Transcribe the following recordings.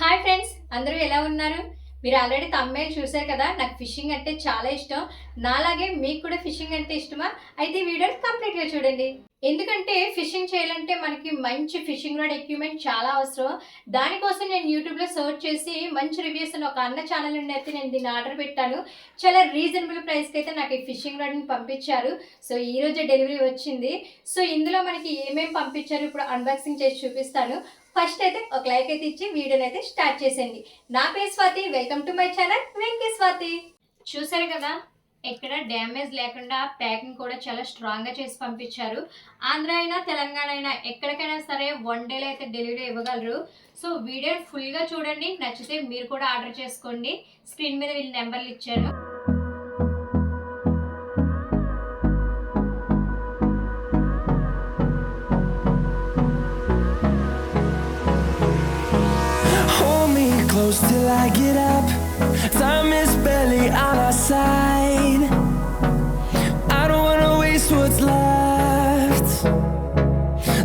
Hi friends అందరూ ఎలా ఉన్నారు? మీరు ఆల్రెడీ తమ్మేలు చూశారు కదా నాకు ఫిషింగ్ అంటే చాలా ఇష్టం. నాలాగే మీకు కూడా ఫిషింగ్ అంటే ఇష్టమా? అయితే ఈ వీడియో కంప్లీట్గా చూడండి. ఎందుకంటే ఫిషింగ్ చేయాలంటే మనకి మంచి ఫిషింగ్ రాడ్ ఎక్విప్మెంట్ చాలా అవసరం. దానికోసం నేను యూట్యూబ్లో సర్చ్ చేసి మంచి రివ్యూస్ ఉన్న ఒక అన్న ఛానల్ నుండి అయితే నేను దీన్ని ఆర్డర్ పెట్టాను. చాలా రీజనబుల్ ప్రైస్కి అయితే నాకు ఈ ఫిషింగ్ రాడ్ని పంపించారు. సో ఈ రోజే డెలివరీ వచ్చింది. సో ఇందులో మనకి ఏమేమి పంపించారు ఇప్పుడు అన్బాక్సింగ్ చేసి చూపిస్తాను. ఫస్ట్ అయితే ఒక లైక్ అయితే ఇచ్చి వీడియోని అయితే స్టార్ట్ చేసేయండి. నా పేరు Swathi. Welcome to my channel Venky Swathi. చూసారు కదా? ఎక్కడ డ్యామేజ్ లేకుండా ప్యాకింగ్ కూడా చాలా స్ట్రాంగ్గా చేసి పంపించారు. ఆంధ్ర అయినా తెలంగాణ అయినా ఎక్కడికైనా సరే వన్ డేలో అయితే డెలివరీ ఇవ్వగలరు. సో వీడియో ఫుల్గా చూడండి. నచ్చితే మీరు కూడా ఆర్డర్ చేసుకోండి. స్క్రీన్ మీద వీళ్ళ నెంబర్లు ఇచ్చారు. Till I get up. Time is barely on our side.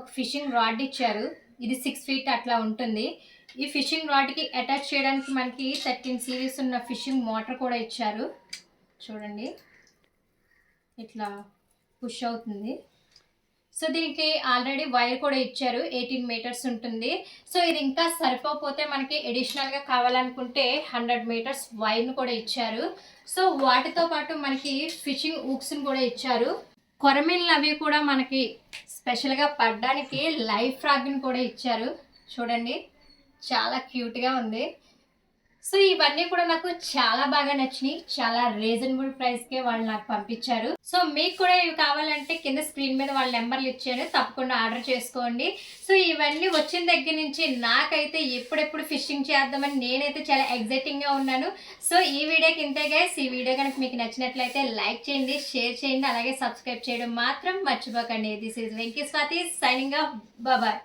ఒక ఫిషింగ్ రాడ్ ఇచ్చారు. ఇది సిక్స్ ఫీట్ అట్లా ఉంటుంది. ఈ ఫిషింగ్ రాడ్కి అటాచ్ చేయడానికి మనకి థర్టీన్ సిరీస్ ఉన్న ఫిషింగ్ మోటార్ కూడా ఇచ్చారు. చూడండి. ఇట్లా పుష్ అవుతుంది. సో దీనికి ఆల్రెడీ వైర్ కూడా ఇచ్చారు. ఎయిటీన్ మీటర్స్ ఉంటుంది. సో ఇది ఇంకా సరిపోతే మనకి అడిషనల్గా కావాలనుకుంటే హండ్రెడ్ మీటర్స్ వైర్ను కూడా ఇచ్చారు. సో వాటితో పాటు మనకి ఫిషింగ్ ఊక్స్ని కూడా ఇచ్చారు. కొరమీన్లు అవి కూడా మనకి స్పెషల్గా పడ్డానికి లైఫ్ ఫ్రాగ్ని కూడా ఇచ్చారు. చూడండి. చాలా క్యూట్గా ఉంది. సో ఇవన్నీ కూడా నాకు చాలా బాగా నచ్చినాయి. చాలా రీజనబుల్ ప్రైస్కే వాళ్ళు నాకు పంపించారు. సో మీకు కూడా ఇవి కావాలంటే కింద స్క్రీన్ మీద వాళ్ళ నెంబర్లు ఇచ్చాను. తప్పకుండా ఆర్డర్ చేసుకోండి. సో ఇవన్నీ వచ్చిన దగ్గర నుంచి నాకైతే ఎప్పుడెప్పుడు ఫిషింగ్ చేద్దామని నేనైతే చాలా ఎగ్జైటింగ్గా ఉన్నాను. సో ఈ వీడియోకి ఇంతే గైస్ ఈ వీడియో కనుక మీకు నచ్చినట్లయితే లైక్ చేయండి షేర్ చేయండి అలాగే సబ్స్క్రైబ్ చేయడం మాత్రం మర్చిపోకండి. This is Venky Swathi signing off బాబాయ్